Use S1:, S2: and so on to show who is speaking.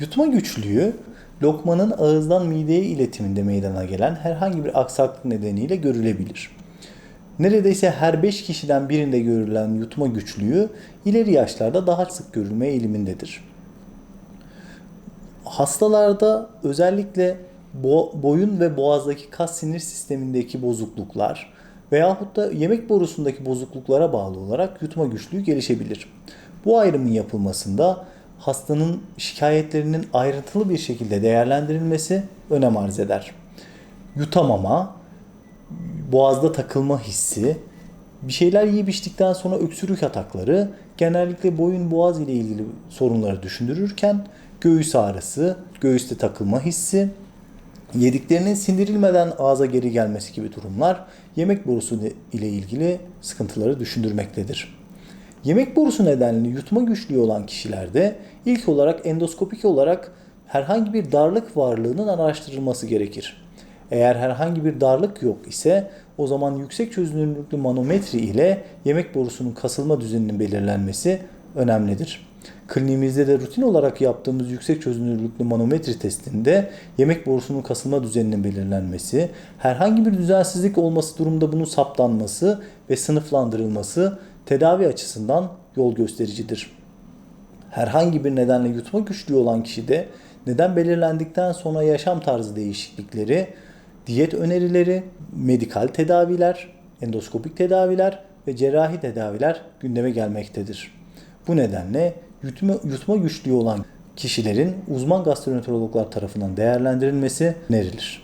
S1: Yutma güçlüğü lokmanın ağızdan mideye iletiminde meydana gelen herhangi bir aksaklık nedeniyle görülebilir. Neredeyse her 5 kişiden birinde görülen yutma güçlüğü ileri yaşlarda daha sık görülme eğilimindedir. Hastalarda özellikle bo- boyun ve boğazdaki kas sinir sistemindeki bozukluklar veyahut da yemek borusundaki bozukluklara bağlı olarak yutma güçlüğü gelişebilir. Bu ayrımın yapılmasında hastanın şikayetlerinin ayrıntılı bir şekilde değerlendirilmesi önem arz eder. Yutamama, boğazda takılma hissi, bir şeyler yiyip içtikten sonra öksürük atakları genellikle boyun boğaz ile ilgili sorunları düşündürürken göğüs ağrısı, göğüste takılma hissi, yediklerinin sindirilmeden ağza geri gelmesi gibi durumlar yemek borusu ile ilgili sıkıntıları düşündürmektedir. Yemek borusu nedenli yutma güçlüğü olan kişilerde ilk olarak endoskopik olarak herhangi bir darlık varlığının araştırılması gerekir. Eğer herhangi bir darlık yok ise o zaman yüksek çözünürlüklü manometri ile yemek borusunun kasılma düzeninin belirlenmesi önemlidir. Kliniğimizde de rutin olarak yaptığımız yüksek çözünürlüklü manometri testinde yemek borusunun kasılma düzeninin belirlenmesi, herhangi bir düzensizlik olması durumda bunun saptanması ve sınıflandırılması tedavi açısından yol göstericidir. Herhangi bir nedenle yutma güçlüğü olan kişide neden belirlendikten sonra yaşam tarzı değişiklikleri, diyet önerileri, medikal tedaviler, endoskopik tedaviler ve cerrahi tedaviler gündeme gelmektedir. Bu nedenle yutma, yutma güçlüğü olan kişilerin uzman gastroenterologlar tarafından değerlendirilmesi önerilir.